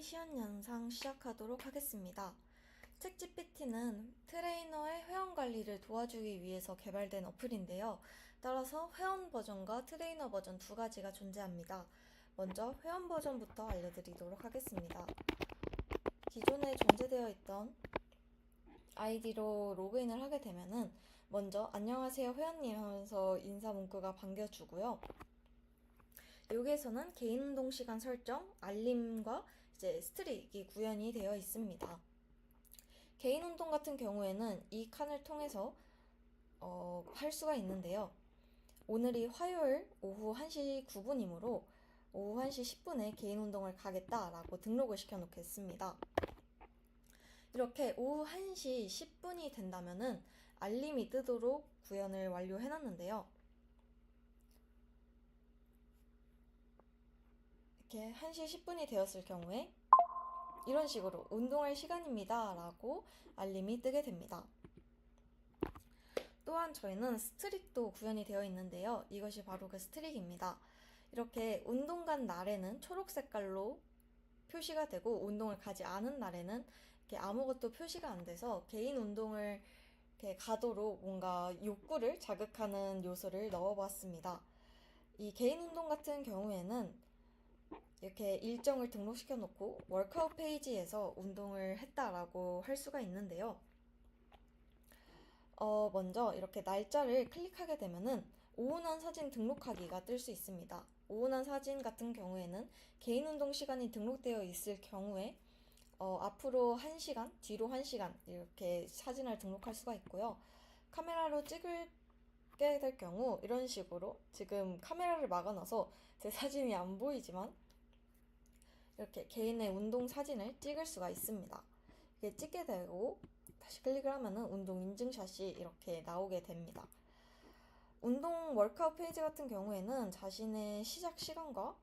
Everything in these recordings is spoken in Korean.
시연 영상 시작하도록 하겠습니다. 책GPT는 트레이너의 회원 관리를 도와주기 위해서 개발된 어플인데요. 따라서 회원 버전과 트레이너 버전 두 가지가 존재합니다. 먼저 회원 버전부터 알려드리도록 하겠습니다. 기존에 존재되어 있던 아이디로 로그인을 하게 되면은 먼저 안녕하세요 회원님 하면서 인사 문구가 반겨주고요. 여기에서는 개인 운동 시간 설정, 알림과 이제 스트릭이 구현이 되어 있습니다. 개인 운동 같은 경우에는 이 칸을 통해서 어, 할 수가 있는데요. 오늘이 화요일 오후 1시 9분이므로 오후 1시 10분에 개인 운동을 가겠다라고 등록을 시켜 놓겠습니다. 이렇게 오후 1시 10분이 된다면은 알림이 뜨도록 구현을 완료해 놨는데요. 이렇게 1시 10분이 되었을 경우에 이런 식으로 운동할 시간입니다 라고 알림이 뜨게 됩니다. 또한 저희는 스트릭도 구현이 되어 있는데요. 이것이 바로 그 스트릭입니다. 이렇게 운동 간 날에는 초록 색깔로 표시가 되고 운동을 가지 않은 날에는 이렇게 아무것도 표시가 안 돼서 개인 운동을 이렇게 가도록 뭔가 욕구를 자극하는 요소를 넣어봤습니다. 이 개인 운동 같은 경우에는 이렇게 일정을 등록시켜 놓고 월크아웃 페이지에서 운동을 했다라고 할 수가 있는데요. 어, 먼저 이렇게 날짜를 클릭하게 되면은 오운한 사진 등록하기가 뜰 수 있습니다. 오운한 사진 같은 경우에는 개인 운동 시간이 등록되어 있을 경우에 어, 앞으로 1시간, 뒤로 1시간 이렇게 사진을 등록할 수가 있고요. 카메라로 찍을 게될 경우 이런 식으로 지금 카메라를 막아놔서 제 사진이 안 보이지만 이렇게 개인의 운동 사진을 찍을 수가 있습니다. 이게 찍게 되고 다시 클릭을 하면은 운동 인증샷이 이렇게 나오게 됩니다. 운동 월크아웃 페이지 같은 경우에는 자신의 시작 시간과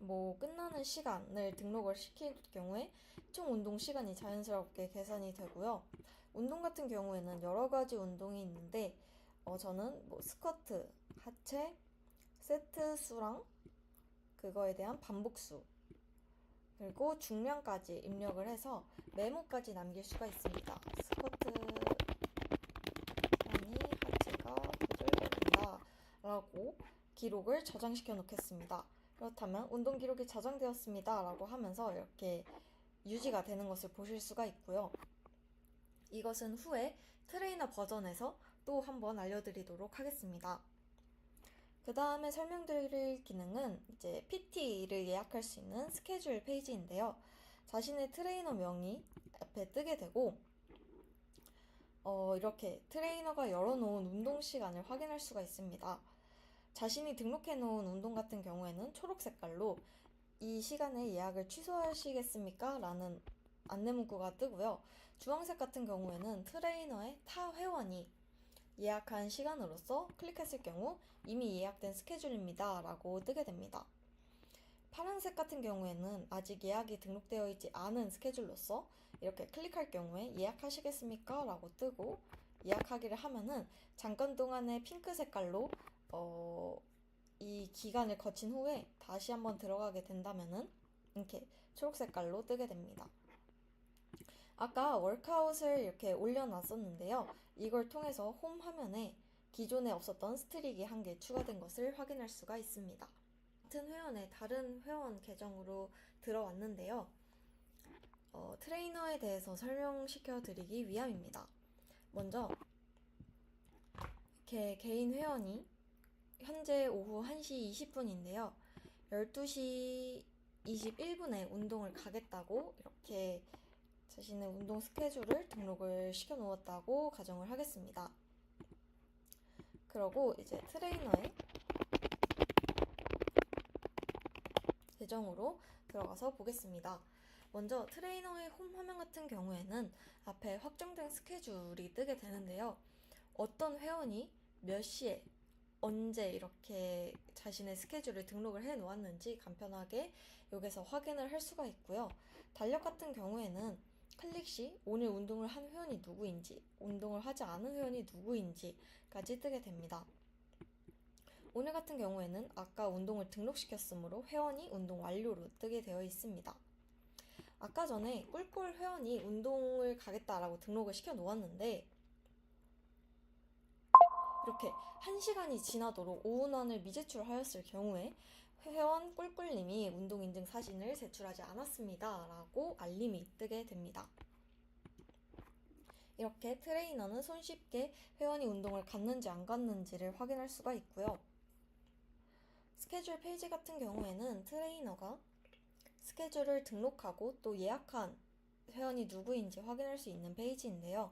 뭐 끝나는 시간을 등록을 시킬 경우에 총 운동 시간이 자연스럽게 계산이 되고요. 운동 같은 경우에는 여러 가지 운동이 있는데 어, 저는 뭐 스쿼트, 하체, 세트 수랑 그거에 대한 반복 수 그리고 중량까지 입력을 해서 메모까지 남길 수가 있습니다. 스쿼트 상이 하체가 조절된다 라고 기록을 저장시켜 놓겠습니다. 그렇다면 운동 기록이 저장되었습니다 라고 하면서 이렇게 유지가 되는 것을 보실 수가 있고요. 이것은 후에 트레이너 버전에서 또 한번 알려드리도록 하겠습니다. 그 다음에 설명드릴 기능은 이제 PT를 예약할 수 있는 스케줄 페이지인데요. 자신의 트레이너 명이 앞에 뜨게 되고, 어, 이렇게 트레이너가 열어놓은 운동 시간을 확인할 수가 있습니다. 자신이 등록해놓은 운동 같은 경우에는 초록 색깔로 이 시간에 예약을 취소하시겠습니까? 라는 안내 문구가 뜨고요. 주황색 같은 경우에는 트레이너의 타 회원이 예약한 시간으로서 클릭했을 경우 이미 예약된 스케줄입니다. 라고 뜨게 됩니다. 파란색 같은 경우에는 아직 예약이 등록되어 있지 않은 스케줄로서 이렇게 클릭할 경우에 예약하시겠습니까? 라고 뜨고 예약하기를 하면은 잠깐 동안의 핑크 색깔로 어, 이 기간을 거친 후에 다시 한번 들어가게 된다면은 이렇게 초록 색깔로 뜨게 됩니다. 아까 월크아웃을 이렇게 올려놨었는데요. 이걸 통해서 홈 화면에 기존에 없었던 스트릭이 한 개 추가된 것을 확인할 수가 있습니다. 같은 회원의 다른 회원 계정으로 들어왔는데요. 어, 트레이너에 대해서 설명시켜 드리기 위함입니다. 먼저 이렇게 개인 회원이 현재 오후 1시 20분인데요. 12시 21분에 운동을 가겠다고 이렇게 자신의 운동 스케줄을 등록을 시켜 놓았다고 가정을 하겠습니다. 그러고 이제 트레이너의 계정으로 들어가서 보겠습니다. 먼저 트레이너의 홈 화면 같은 경우에는 앞에 확정된 스케줄이 뜨게 되는데요. 어떤 회원이 몇 시에 언제 이렇게 자신의 스케줄을 등록을 해 놓았는지 간편하게 여기서 확인을 할 수가 있고요. 달력 같은 경우에는 클릭 시 오늘 운동을 한 회원이 누구인지, 운동을 하지 않은 회원이 누구인지까지 뜨게 됩니다. 오늘 같은 경우에는 아까 운동을 등록시켰으므로 회원이 운동 완료로 뜨게 되어 있습니다. 아까 전에 꿀꿀 회원이 운동을 가겠다라고 등록을 시켜 놓았는데 이렇게 1시간이 지나도록 오운환을 미제출하였을 경우에 회원 꿀꿀님이 운동 인증 사진을 제출하지 않았습니다. 라고 알림이 뜨게 됩니다. 이렇게 트레이너는 손쉽게 회원이 운동을 갔는지 안 갔는지를 확인할 수가 있고요. 스케줄 페이지 같은 경우에는 트레이너가 스케줄을 등록하고 또 예약한 회원이 누구인지 확인할 수 있는 페이지인데요.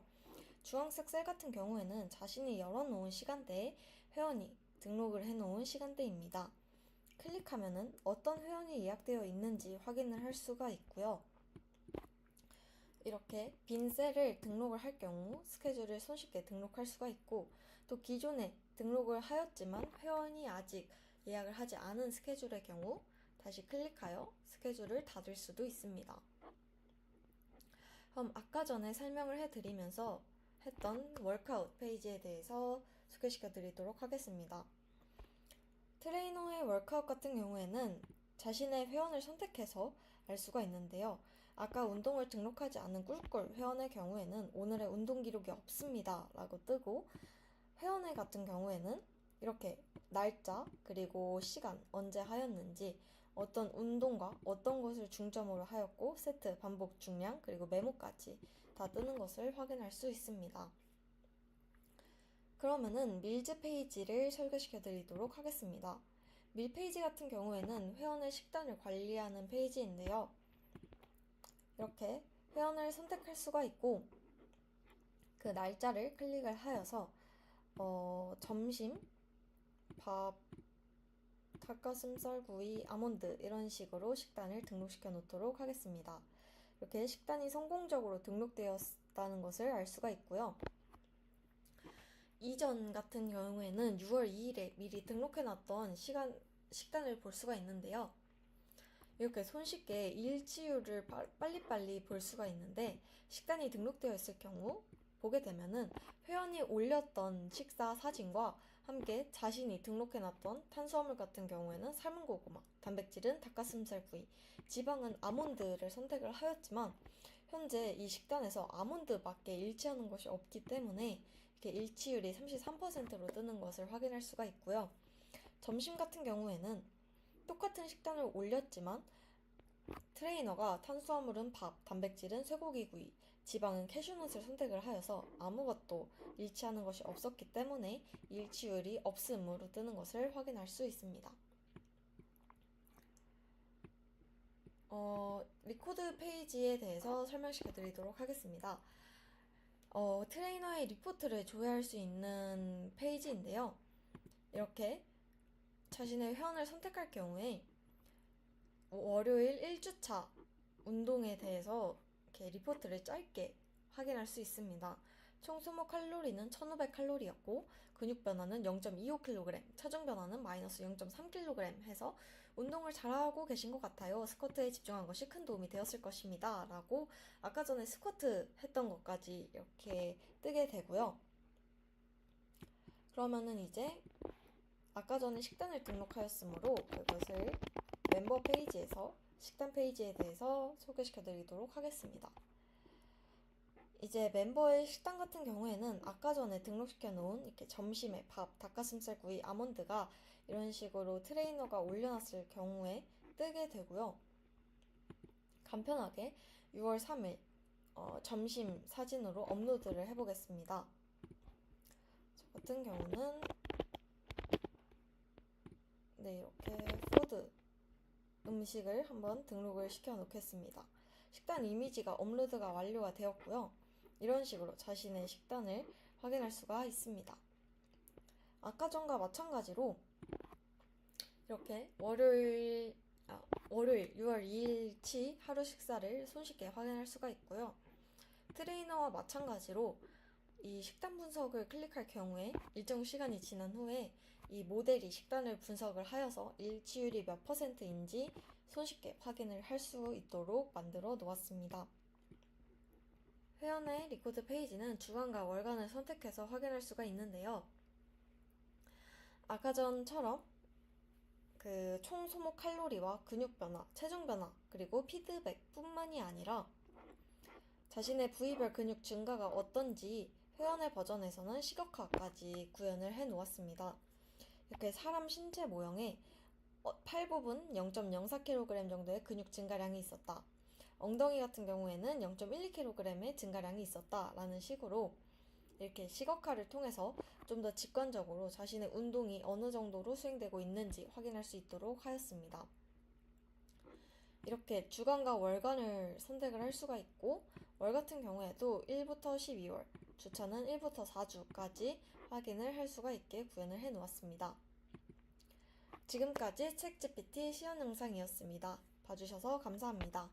주황색 셀 같은 경우에는 자신이 열어놓은 시간대에 회원이 등록을 해놓은 시간대입니다. 클릭하면은 어떤 회원이 예약되어 있는지 확인을 할 수가 있고요. 이렇게 빈 셀을 등록을 할 경우 스케줄을 손쉽게 등록할 수가 있고 또 기존에 등록을 하였지만 회원이 아직 예약을 하지 않은 스케줄의 경우 다시 클릭하여 스케줄을 닫을 수도 있습니다. 그럼 아까 전에 설명을 해드리면서 했던 월크아웃 페이지에 대해서 소개시켜 드리도록 하겠습니다. 트레이너의 월크아웃 같은 경우에는 자신의 회원을 선택해서 알 수가 있는데요. 아까 운동을 등록하지 않은 꿀꿀 회원의 경우에는 오늘의 운동 기록이 없습니다. 라고 뜨고 회원의 같은 경우에는 이렇게 날짜 그리고 시간 언제 하였는지 어떤 운동과 어떤 것을 중점으로 하였고 세트 반복 중량 그리고 메모까지 다 뜨는 것을 확인할 수 있습니다. 그러면은 밀즈 페이지를 설계시켜 드리도록 하겠습니다. 밀 페이지 같은 경우에는 회원의 식단을 관리하는 페이지인데요. 이렇게 회원을 선택할 수가 있고 그 날짜를 클릭을 하여서 어, 점심 밥 닭가슴살 구이 아몬드 이런 식으로 식단을 등록시켜 놓도록 하겠습니다. 이렇게 식단이 성공적으로 등록되었다는 것을 알 수가 있고요. 이전 같은 경우에는 6월 2일에 미리 등록해놨던 시간, 식단을 볼 수가 있는데요. 이렇게 손쉽게 일치율을 빠- 빨리빨리 볼 수가 있는데 식단이 등록되어 있을 경우 보게 되면은 회원이 올렸던 식사 사진과 함께 자신이 등록해놨던 탄수화물 같은 경우에는 삶은 고구마, 단백질은 닭가슴살 구이, 지방은 아몬드를 선택을 하였지만 현재 이 식단에서 아몬드밖에 일치하는 것이 없기 때문에 이렇게 일치율이 33%로 뜨는 것을 확인할 수가 있고요. 점심 같은 경우에는 똑같은 식단을 올렸지만 트레이너가 탄수화물은 밥, 단백질은 쇠고기 구이, 지방은 캐슈넛을 선택을 하여서 아무것도 일치하는 것이 없었기 때문에 일치율이 없음으로 뜨는 것을 확인할 수 있습니다. 어, 리코드 페이지에 대해서 설명시켜 드리도록 하겠습니다. 어, 트레이너의 리포트를 조회할 수 있는 페이지인데요. 이렇게 자신의 회원을 선택할 경우에 월요일 1주차 운동에 대해서 이렇게 리포트를 짧게 확인할 수 있습니다. 총 소모 칼로리는 1500칼로리였고 근육 변화는 0.25kg, 체중 변화는 마이너스 0.3kg 해서 운동을 잘하고 계신 것 같아요. 스쿼트에 집중한 것이 큰 도움이 되었을 것입니다. 라고 아까 전에 스쿼트 했던 것까지 이렇게 뜨게 되고요. 그러면은 이제 아까 전에 식단을 등록하였으므로 그것을 멤버 페이지에서 식단 페이지에 대해서 소개시켜 드리도록 하겠습니다. 이제 멤버의 식단 같은 경우에는 아까 전에 등록시켜 놓은 이렇게 점심에 밥, 닭가슴살 구이, 아몬드가 이런 식으로 트레이너가 올려놨을 경우에 뜨게 되고요. 간편하게 6월 3일 어, 점심 사진으로 업로드를 해보겠습니다. 저 같은 경우는 네 이렇게 푸드 음식을 한번 등록을 시켜 놓겠습니다. 식단 이미지가 업로드가 완료가 되었고요. 이런 식으로 자신의 식단을 확인할 수가 있습니다. 아까 전과 마찬가지로 이렇게 월요일 아, 월요일 6월 2일치 하루 식사를 손쉽게 확인할 수가 있고요. 트레이너와 마찬가지로 이 식단 분석을 클릭할 경우에 일정 시간이 지난 후에 이 모델이 식단을 분석을 하여서 일치율이 몇 퍼센트인지 손쉽게 확인을 할 수 있도록 만들어 놓았습니다. 회원의 리코드 페이지는 주간과 월간을 선택해서 확인할 수가 있는데요. 아까 전처럼 그 총 소모 칼로리와 근육 변화, 체중 변화 그리고 피드백뿐만이 아니라 자신의 부위별 근육 증가가 어떤지 회원의 버전에서는 시각화까지 구현을 해 놓았습니다. 이렇게 사람 신체 모형에 어, 팔 부분 0.04kg 정도의 근육 증가량이 있었다. 엉덩이 같은 경우에는 0.12kg의 증가량이 있었다라는 식으로 이렇게 시각화를 통해서 좀 더 직관적으로 자신의 운동이 어느 정도로 수행되고 있는지 확인할 수 있도록 하였습니다. 이렇게 주간과 월간을 선택을 할 수가 있고 월 같은 경우에도 1부터 12월, 주차는 1부터 4주까지 확인을 할 수가 있게 구현을 해 놓았습니다. 지금까지 책 GPT 시연 영상이었습니다. 봐주셔서 감사합니다.